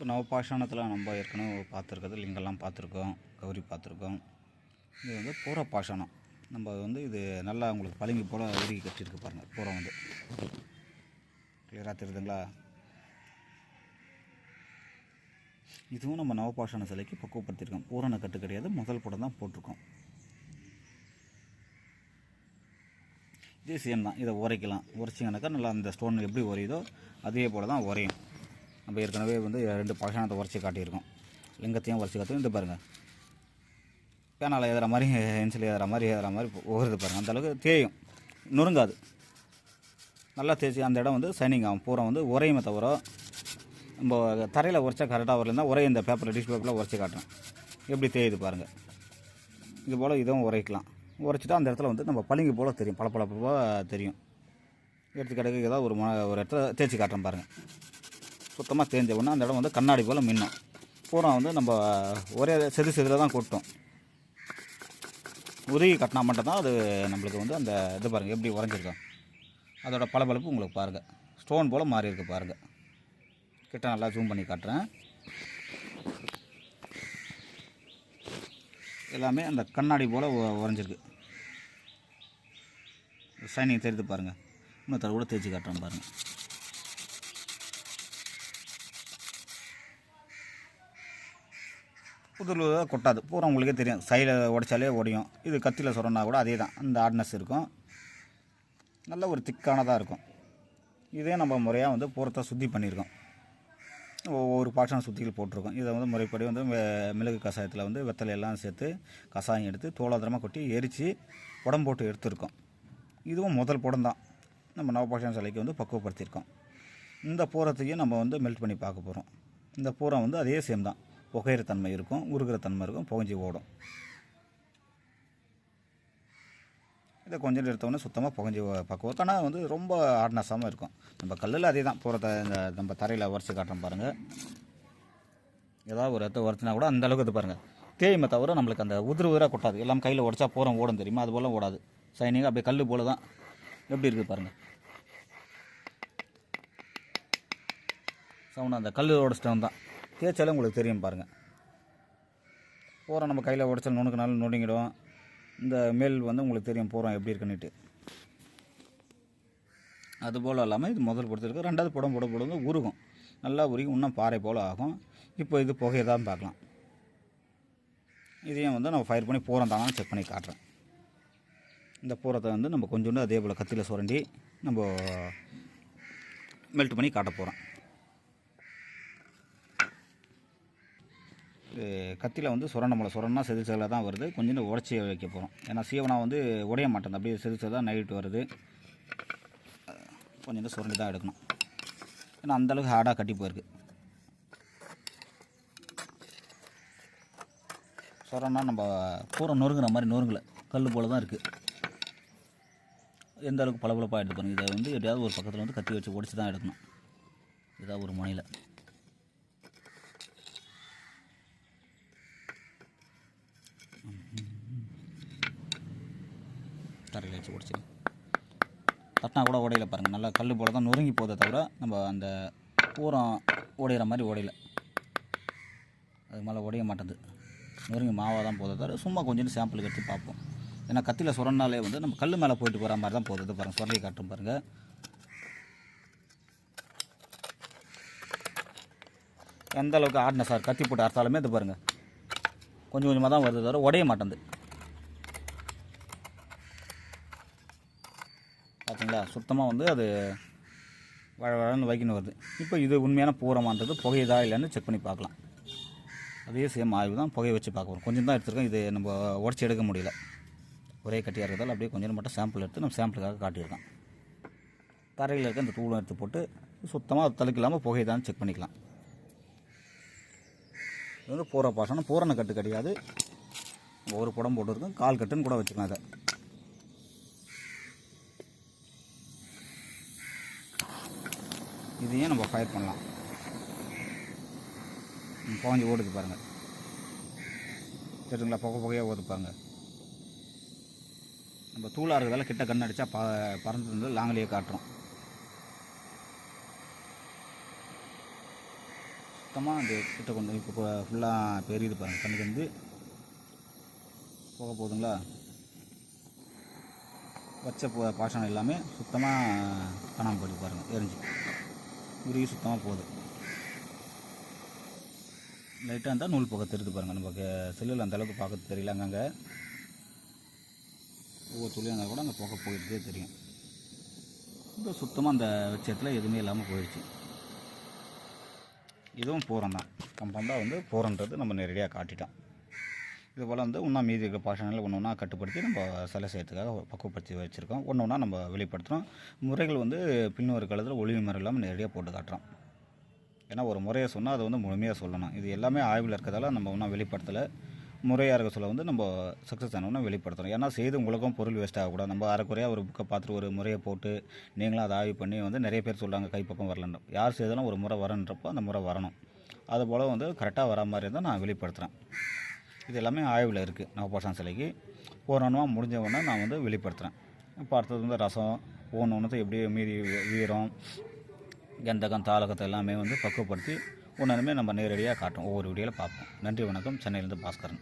இப்போ நவபாஷாணத்தில் நம்ம ஏற்கனவே பார்த்துருக்கிறது லிங்கெல்லாம் பார்த்துருக்கோம் கௌரி பார்த்துருக்கோம். இது வந்து பூர பாஷாணம் நம்ம வந்து இது நல்லா உங்களுக்கு பளிங்கு போல் உருகி கட்டியிருக்கு பாருங்கள் பூரம் வந்து. கிளியராக தெரியுதுங்களா? இதுவும் நம்ம நவபாஷாண சிலைக்கு பக்குவப்படுத்தியிருக்கோம். பூரண கட்டு கிடையாது முதல் படம் தான் போட்டிருக்கோம். இதே சேம் தான். இதை உரைக்கலாம். உரைச்சிங்கனாக்கா நல்லா அந்த ஸ்டோன் எப்படி உரையுதோ அதே போல் தான் உரையும். நம்ம ஏற்கனவே வந்து ரெண்டு பாஷாணத்தை உரைச்சி காட்டியிருக்கோம். லிங்கத்தையும் உரைச்சி காட்டி இது பாருங்கள் பேனால் எழுதுற மாதிரி பென்சில் எழுதுற மாதிரி எழுதுற மாதிரி ஒவ்வொரு பாருங்கள் அந்த அளவுக்கு தேயும். நொறுங்காது. நல்லா தேய்ச்சி அந்த இடம் வந்து சைனிங் ஆகும். பூரா வந்து உரையுமே தவிர நம்ம தரையில் உரைச்சா கரெக்டாக வரலன்னா உரைய இந்த பேப்பரில் டிஷ் பேப்பரில் உரைச்சி காட்டுறேன். எப்படி தேயுது பாருங்கள் இது போல் இதுவும் உரைக்கலாம். உரைச்சிட்டா அந்த இடத்துல வந்து நம்ம பளிங்கு போல் தெரியும். பளபளப்பாக தெரியும் எடுத்துக்கிட்டக்கு ஏதாவது ஒரு ஒரு இடத்துல தேய்ச்சி காட்டுறேன் பாருங்கள் சுத்தமாக தேஞ்ச உடனே அந்த இடம் வந்து கண்ணாடி போல் மின்னும். பூரா வந்து நம்ம ஒரே செது செதில் தான் கொட்டும். உருகி கட்டினா மட்டும்தான் அது நம்மளுக்கு வந்து அந்த இது பாருங்கள் எப்படி உறைஞ்சிருக்கோம். அதோட பளபளப்பு உங்களுக்கு பாருங்கள் ஸ்டோன் போல் மாறி இருக்குது பாருங்கள் கிட்ட நல்லா ஜூம் பண்ணி காட்டுறேன். எல்லாமே அந்த கண்ணாடி போல் உறைஞ்சிருக்கு. ஷைனிங் தெரியுது பாருங்கள் இன்னும் தர கூட தேய்ச்சி காட்டுறேன் பாருங்கள் புதுல கொட்டாது. பூரா உங்களுக்கே தெரியும். சைடில் உடைச்சாலே உடையும் இது கத்தியில் சொரனா கூட அதே தான். அந்த ஆட்னஸ் இருக்கும். நல்ல ஒரு திக்கானதாக இருக்கும். இதே நம்ம முறையாக வந்து பூரத்தை சுத்தி பண்ணியிருக்கோம். ஒவ்வொரு பாஷான சுத்திகள் போட்டிருக்கோம். இதை வந்து முறைப்படி வந்து மிளகு கஷாயத்தில் வந்து வெத்தலையெல்லாம் சேர்த்து கஷாயம் எடுத்து தோளாதரமாக கொட்டி எரித்து உடம்பு போட்டு எடுத்திருக்கோம். இதுவும் முதல் படம் தான். நம்ம நவபாஷன் சிலைக்கு வந்து பக்குவப்படுத்தியிருக்கோம். இந்த பூரத்தையும் நம்ம வந்து மெல்ட் பண்ணி பார்க்க போகிறோம் இந்த பூரம் வந்து அதே சேம் தான். புகையிற தன்மை இருக்கும் உருகிற தன்மை இருக்கும் புகஞ்சி ஓடும். இதை கொஞ்சம் எடுத்தோடனே சுத்தமாக புகஞ்சி பக்குவம் ஆனால் வந்து ரொம்ப ஆட்னஸாமல் இருக்கும். நம்ம கல்லில் அதே தான் பூரத்தை இந்த நம்ம தரையில் உரைச்சி காட்டுறோம் பாருங்கள் ஏதாவது ஒரு இடத்த உரைச்சினா கூட அந்த அளவுக்கு இது பாருங்கள் தேய்மை தவிர நம்மளுக்கு அந்த உதிர் உதிராக கொட்டாது. எல்லாம் கையில் உடச்சா போகிறோம் ஓடும் தெரியுமா? அது போல் ஓடாது. சைனிங் அப்படியே கல் போல தான் எப்படி இருக்குது பாருங்கள் சவுண்ட் அந்த கல்லோட ஸ்டோன் தான். தேய்ச்சாலே உங்களுக்கு தெரியும் பாருங்கள் பூரம் நம்ம கையில் உடச்சல் நுணுக்கினாலும் நுணுங்கிடும். இந்த மேல் வந்து உங்களுக்கு தெரியும் பூரம் எப்படி இருக்குன்னுட்டு. அது போல் இல்லாமல் இது முதல் பொறுத்திருக்கு ரெண்டாவது புடம் புடம் புடம் வந்து உருகும். நல்லா உருகி இன்னும் பாறை போல் ஆகும். இப்போ இது புகையை தான் பார்க்கலாம். இதையும் வந்து நம்ம ஃபயர் பண்ணி பூரம் தானே செக் பண்ணி காட்டுறேன். இந்த பூரத்தை வந்து நம்ம கொஞ்சோண்டு அதே போல் கத்தியில் சுரண்டி நம்ம மெல்ட் பண்ணி காட்ட போகிறோம் கத்தியில் வந்து சுரண்டமலை சுரண்டா செது செதில் தான் வருது. கொஞ்சம் உடச்சி வைக்க போகிறோம் ஏன்னா சீவனா வந்து உடைய மாட்டேன். அப்படியே செது தான் நைட்டு வருது. கொஞ்சம் சுரண்டி தான் எடுக்கணும். ஏன்னா அந்தளவுக்கு ஹார்டாக கட்டி போயிருக்கு. சுரண்டா நம்ம பூரா நொறுங்குற மாதிரி நொறுங்கலை. கல் போல் தான் இருக்குது எந்த அளவுக்கு பளபளப்பாக எடுத்து இதை வந்து எப்படியாவது ஒரு பக்கத்தில் வந்து கத்தி வச்சு உடச்சி தான் எடுக்கணும். இதாக ஒரு முனையில். தரையில் வச்சு உடச்சிடும் தட்டினா கூட உடையில பாருங்கள் நல்லா கல் போல தான் நொறுங்கி போதை தவிர நம்ம அந்த பூரம் உடையிற மாதிரி உடையில அது மேலே உடைய மாட்டேது நொறுங்கி மாவாக தான் போதை தவிர சும்மா கொஞ்சம் சாம்பிளுக்கு எடுத்து பார்ப்போம். ஏன்னா கத்தியில் சுரண்டாலே வந்து நம்ம கல் மேலே போயிட்டு போகிற மாதிரி தான் போகுது. பாருங்கள் சுரலி காட்டும் பாருங்கள் எந்த அளவுக்கு ஆடின சார் கத்தி போட்டு அறுத்தாலுமே இது பாருங்கள் கொஞ்சம் கொஞ்சமாக தான் வருது தவிர உடைய மாட்டேங்குது. சுத்தமாக வந்து அது வழ வழன்னு வைக்கணும் வருது. இப்போ இது உண்மையான பூரமான்றது புகையுதா இல்லைன்னு செக் பண்ணி பார்க்கலாம். அதே சேம் ஆய்வு தான் புகையை வச்சு பார்க்க போகிறோம் கொஞ்சம் தான் எடுத்துருக்கோம். இது நம்ம உடச்சி எடுக்க முடியல. ஒரே கட்டியாக இருக்கிறதால அப்படியே கொஞ்சம் மட்டும் சாம்பிள் எடுத்து நம்ம சாம்பிளுக்காக காட்டியிருக்கோம் தரையில் இருக்க இந்த தூளம் எடுத்து போட்டு சுத்தமாக அது இல்லாமல் புகையுதான்னு செக் பண்ணிக்கலாம். இது வந்து பூர பாசனம் பூரண கட்டு கிடையாது. ஒரு புடம் போட்டுருக்கும். கால் கட்டுன்னு கூட வச்சுக்கலாம் அதை. இதையும் நம்ம ஃபயர் பண்ணலாம். பாஞ்சு ஓடுது பாருங்கள் தெரியுங்களா புகை புகையாக ஓதுப்பாங்க நம்ம தூளாக இருக்கிறதால கிட்ட கண் அடித்தா ப பறந்து வந்து லாங்கிலேயே காட்டுறோம். சுத்தமாக அந்த கிட்ட கொண்டு இப்போ ஃபுல்லாக பெரியுது பாருங்கள் கண்ணுக்கு வந்து போக போகுதுங்களா? வச்ச பா- எல்லாமே சுத்தமாக காணாமல் போயிட்டு பாருங்கள் எரிஞ்சு. உருகி சுத்தமாக போகுது. லைட்டாக இருந்தால் நூல் புகை தெரியுது பாருங்கள் நமக்கு செல்லில் அந்த அளவுக்கு பார்க்க தெரியல. அங்கங்கே ஒவ்வொரு துளியாக இருந்தால் கூட அந்த புகை போயிட்டே தெரியும். இப்போ சுத்தமாக அந்த விஷயத்தில் எதுவுமே இல்லாமல் போயிடுச்சு. இதுவும் பூரம் தான் கம்பவுண்டாக வந்து பூரன்றது நம்ம நேரடியாக காட்டிட்டோம். இது போல் வந்து இன்னும் மீதி இருக்க பாஷனில் ஒன்று ஒன்றா கட்டுப்படுத்தி நம்ம சிலை செய்யறதுக்காக பக்குவப்படுத்தி வச்சுருக்கோம். ஒன்று ஒன்றா நம்ம வெளிப்படுத்துகிறோம் முறைகள் வந்து பின்னொரு காலத்தில் ஒளிவு முறை இல்லாமல் நேரடியாக போட்டு காட்டுறோம். ஏன்னா ஒரு முறையை சொன்னால் அதை வந்து முழுமையாக சொல்லணும். இது எல்லாமே ஆய்வில் இருக்கிறதால நம்ம ஒன்றும் வெளிப்படுத்தலை. முறையாக இருக்க சொல்ல வந்து நம்ம சக்ஸஸ் ஆனோம்னா வெளிப்படுத்துகிறோம் ஏன்னா செய்து உங்களுக்கும் பொருள் வேஸ்ட் ஆகக்கூடாது நம்ம அரைக்குறையாக ஒரு புக்கை பார்த்துட்டு ஒரு முறையை போட்டு நீங்களும் அதை ஆய்வு பண்ணி வந்து நிறைய பேர் சொல்கிறாங்க கைப்பக்கம் வரலன்னு யார் செய்தாலும் ஒரு முறை வரன்றப்போ அந்த முறை வரணும். அதுபோல் வந்து கரெக்டாக வர மாதிரி இருந்தால் நான் வெளிப்படுத்துகிறேன் இது எல்லாமே ஆய்வில் இருக்குது நவபாஷான் சிலைக்கு. பூரணமாக முடிஞ்ச உடனே நான் வந்து வெளிப்படுத்துகிறேன் இப்போ அடுத்தது வந்து ரசம் ஒன்று ஒன்று எப்படி மீதி வீரம் கந்தகம் தாளகத்தை எல்லாமே வந்து பக்குவப்படுத்தி ஒன்றுமே நம்ம நேரடியாக காட்டும் ஒவ்வொரு வீடியோவில் பார்ப்போம். நன்றி வணக்கம். சென்னையிலேருந்து பாஸ்கரன்.